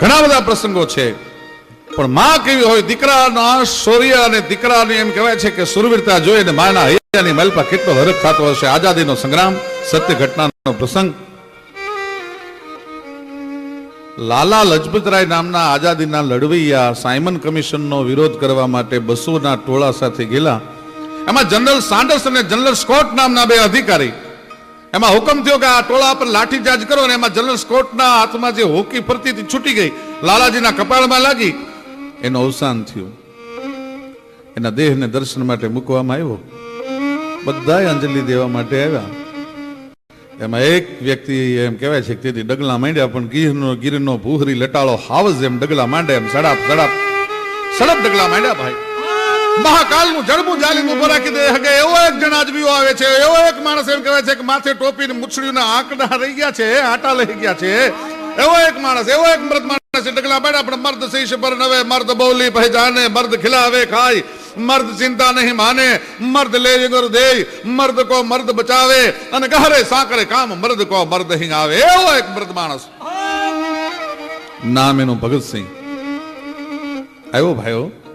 ઘણા બધા પ્રસંગો છે. પણ માં કેવી હોય? દીકરાના શૌર્ય અને દીકરાને એમ કહેવાય છે કે સુરવીરતા જોઈને માના હૈયાની મલપા કેટલો હરખ થતો હશે? આઝાદીનો સંગ્રામ, સત્ય ઘટનાનો પ્રસંગ. લાલા લજપતરાય નામના આઝાદીના લડવૈયા સાયમન કમિશનનો વિરોધ કરવા માટે બસોના ટોળા સાથે ગયેલા. એમાં જનરલ સાન્ડર્સ અને જનરલ સ્કોટ નામના બે અધિકારી એમાં હુકમ થયો કે આ ટોળા પર લાઠીચાર્જ કરો ને એમાં જનરલ સ્કોટના હાથમાં જે હોકી ફરતી હતી છૂટી ગઈ, લાલાજીના કપાળમાં લાગી. એનું અવસાન થયું. એના દેહને દર્શન માટે મૂકવામાં આવ્યો. બધા અંજલિ દેવા માટે આવ્યા. એમાં એક વ્યક્તિ એમ કહેવાય છે કે તેથી ડગલા માંડ્યા, પણ ગીરનો ગીરનો ભૂહરી લટાળો હાવજ એમ ડગલા માંડે એમ, સડાપ સડાપ સડપ ડગલા માંડ્યા ભાઈ. મહાકાલનું જડબું જાલીને ઊભો રાખી દે. હગે એવો એક જણ આવે છે. એવો એક માણસ એમ કહેવાય છે કે માથે ટોપી ને મૂછડીના આંકડા રહી ગયા છે, આટા લઈ ગયા છે. એવો એક માણસ, એવો એક મૃત માણસ ડગલા બેઠા પણ મર્દ શીશ પર નવે. મર્દ બોલી પહેચાને મર્દ ખિલાવે ખાય. મર્દ ચિંતા નહીં માને, મર્દ લે વગર દે મર્દ કો મર્દ બચાવે, અને ગહરે સાકરે કામ મર્દ કો મર્દ હિંગ આવે. એવો એક મૃત માણસ. નામ એનું ભગતસિંહ. આવ્યો ભાઈઓ?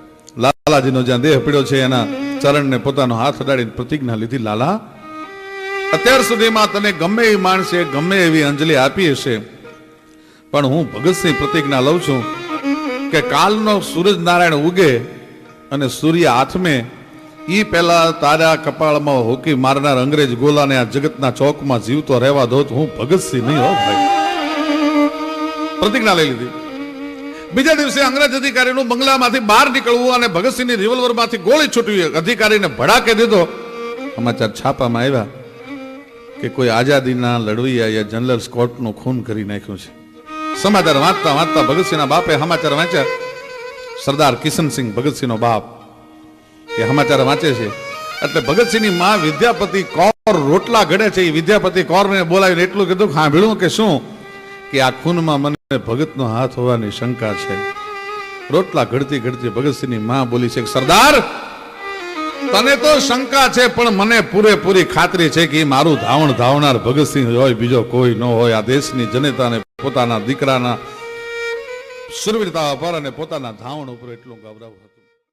લાલાજીનો જ્યાં દેહ પીડ્યો છે, એના ચરણને પોતાનો હાથ અડાડીને પ્રતિજ્ઞા લીધી, લાલા, અત્યાર સુધીમાં તને ગમે એ માણસે ગમે એવી અંજલિ આપી હશે, પણ હું ભગતસિંહ પ્રતિજ્ઞા લઉં છું કે કાલનો સૂરજ નારાયણ ઉગે અને સૂર્ય આથમે એ પહેલા તારા કપાળમાં હોકી મારનાર અંગ્રેજ ગોલાને આ જગતના ચોકમાં જીવતો રહેવા દો હું ભગતસિંહ નહીં હો ભાઈ. પ્રતિજ્ઞા લઈ લીધી. બીજા દિવસે અંગ્રેજ અધિકારીનું બંગલામાંથી બહાર નીકળવું અને ભગતસિંહની રિવોલ્વરમાંથી ગોળી છૂટવી અધિકારીને ભડાકે દીધો. સમાચાર છાપામાં આવ્યા કે કોઈ આઝાદીના લડવૈયાએ જનરલ સ્કોટનું ખૂન કરી નાખ્યું છે. સમાચાર વાંચતા વાંચતા ભગતસિંહના બાપે સમાચાર વાંચ્યા. સરદાર કિશનસિંહ ભગતસિંહનો બાપ એ સમાચાર વાંચે છે. એટલે ભગતસિંહની માં વિદ્યાપતિ કૌર રોટલા ઘડે છે. એ વિદ્યાપતિ કોરને બોલાવીને એટલું કીધું સાંભળ્યું કે શું? કે આ ખૂનમાં મને ભગતનો હાથ હોવાની શંકા છે. રોટલા ઘડતી ઘડતી ભગતસિંહની માં બોલી છે સરદાર, તને તો શંકા છે, પણ મને પૂરેપૂરી ખાતરી છે કે મારું ધાવણ ધાવનાર ભગતસિંહ હોય, બીજો કોઈ ન હોય. આ દેશની જનતાને પોતાના દીકરાના સુરવીરતા પર અને પોતાના ધાવણ ઉપર એટલું ગૌરવ હતું.